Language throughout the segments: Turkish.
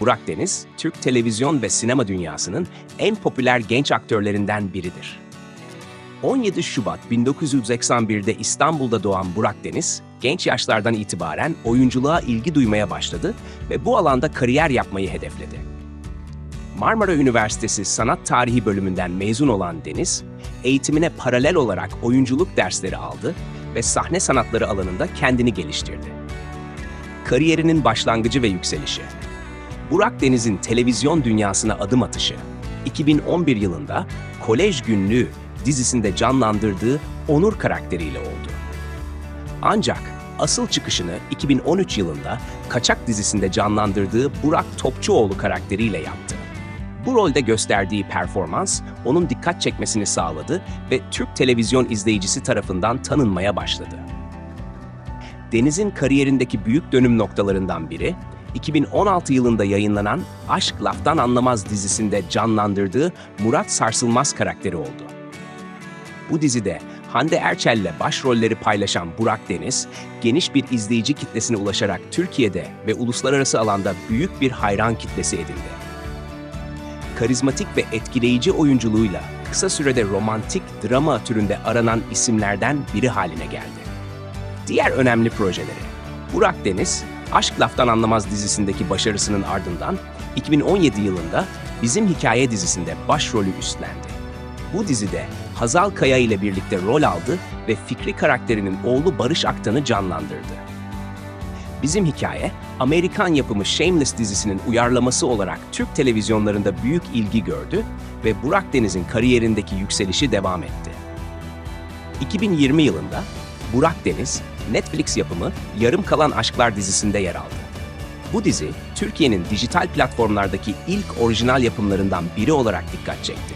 Burak Deniz, Türk televizyon ve sinema dünyasının en popüler genç aktörlerinden biridir. 17 Şubat 1981'de İstanbul'da doğan Burak Deniz, genç yaşlardan itibaren oyunculuğa ilgi duymaya başladı ve bu alanda kariyer yapmayı hedefledi. Marmara Üniversitesi Sanat Tarihi bölümünden mezun olan Deniz, eğitimine paralel olarak oyunculuk dersleri aldı ve sahne sanatları alanında kendini geliştirdi. Kariyerinin başlangıcı ve yükselişi Burak Deniz'in televizyon dünyasına adım atışı, 2011 yılında Kolej Günlüğü dizisinde canlandırdığı Onur karakteriyle oldu. Ancak asıl çıkışını 2013 yılında Kaçak dizisinde canlandırdığı Burak Topçuoğlu karakteriyle yaptı. Bu rolde gösterdiği performans onun dikkat çekmesini sağladı ve Türk televizyon izleyicisi tarafından tanınmaya başladı. Deniz'in kariyerindeki büyük dönüm noktalarından biri, 2016 yılında yayınlanan Aşk Laftan Anlamaz dizisinde canlandırdığı Murat Sarsılmaz karakteri oldu. Bu dizide Hande Erçel'le başrolleri paylaşan Burak Deniz, geniş bir izleyici kitlesine ulaşarak Türkiye'de ve uluslararası alanda büyük bir hayran kitlesi edindi. Karizmatik ve etkileyici oyunculuğuyla kısa sürede romantik drama türünde aranan isimlerden biri haline geldi. Diğer önemli projeleri Burak Deniz, Aşk Laftan Anlamaz dizisindeki başarısının ardından 2017 yılında Bizim Hikaye dizisinde başrolü üstlendi. Bu dizide Hazal Kaya ile birlikte rol aldı ve Fikri karakterinin oğlu Barış Aktan'ı canlandırdı. Bizim Hikaye, Amerikan yapımı Shameless dizisinin uyarlaması olarak Türk televizyonlarında büyük ilgi gördü ve Burak Deniz'in kariyerindeki yükselişi devam etti. 2020 yılında Burak Deniz, Netflix yapımı Yarım Kalan Aşklar dizisinde yer aldı. Bu dizi, Türkiye'nin dijital platformlardaki ilk orijinal yapımlarından biri olarak dikkat çekti.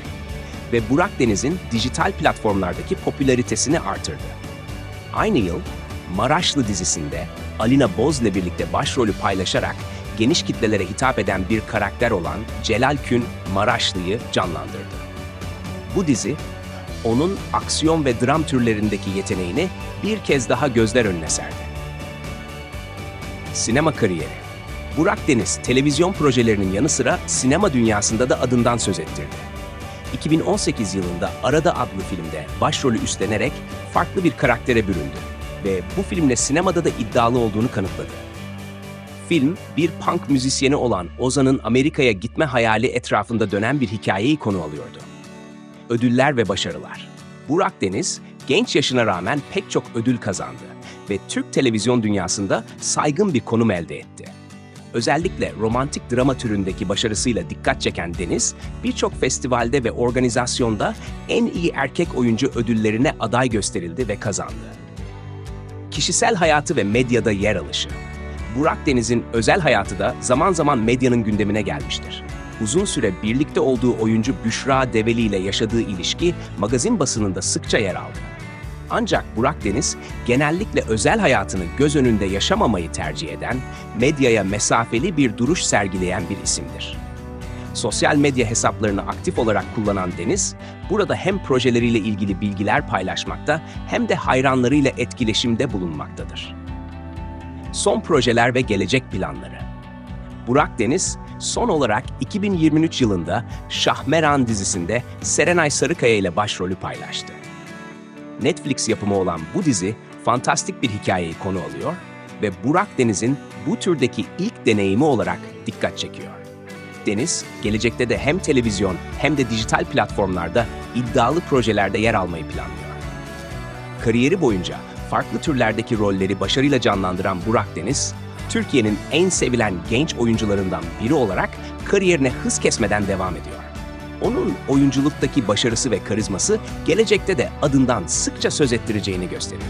Ve Burak Deniz'in dijital platformlardaki popülaritesini artırdı. Aynı yıl Maraşlı dizisinde Alina Boz ile birlikte başrolü paylaşarak geniş kitlelere hitap eden bir karakter olan Celal Kün Maraşlı'yı canlandırdı. Bu dizi, onun aksiyon ve dram türlerindeki yeteneğini bir kez daha gözler önüne serdi. Sinema kariyeri Burak Deniz, televizyon projelerinin yanı sıra sinema dünyasında da adından söz ettirdi. 2018 yılında Arada adlı filmde başrolü üstlenerek farklı bir karaktere büründü ve bu filmle sinemada da iddialı olduğunu kanıtladı. Film, bir punk müzisyeni olan Ozan'ın Amerika'ya gitme hayali etrafında dönen bir hikayeyi konu alıyordu. Ödüller ve başarılar Burak Deniz, genç yaşına rağmen pek çok ödül kazandı ve Türk televizyon dünyasında saygın bir konum elde etti. Özellikle romantik drama türündeki başarısıyla dikkat çeken Deniz, birçok festivalde ve organizasyonda en iyi erkek oyuncu ödüllerine aday gösterildi ve kazandı. Kişisel hayatı ve medyada yer alışı. Burak Deniz'in özel hayatı da zaman zaman medyanın gündemine gelmiştir. Uzun süre birlikte olduğu oyuncu Büşra Develi ile yaşadığı ilişki magazin basınında sıkça yer aldı. Ancak Burak Deniz genellikle özel hayatını göz önünde yaşamamayı tercih eden, medyaya mesafeli bir duruş sergileyen bir isimdir. Sosyal medya hesaplarını aktif olarak kullanan Deniz, burada hem projeleriyle ilgili bilgiler paylaşmakta hem de hayranlarıyla etkileşimde bulunmaktadır. Son projeler ve gelecek planları. Burak Deniz, son olarak 2023 yılında Şahmeran dizisinde Serenay Sarıkaya ile başrolü paylaştı. Netflix yapımı olan bu dizi fantastik bir hikayeyi konu alıyor ve Burak Deniz'in bu türdeki ilk deneyimi olarak dikkat çekiyor. Deniz, gelecekte de hem televizyon hem de dijital platformlarda iddialı projelerde yer almayı planlıyor. Kariyeri boyunca farklı türlerdeki rolleri başarıyla canlandıran Burak Deniz, Türkiye'nin en sevilen genç oyuncularından biri olarak kariyerine hız kesmeden devam ediyor. Onun oyunculuktaki başarısı ve karizması gelecekte de adından sıkça söz ettireceğini gösteriyor.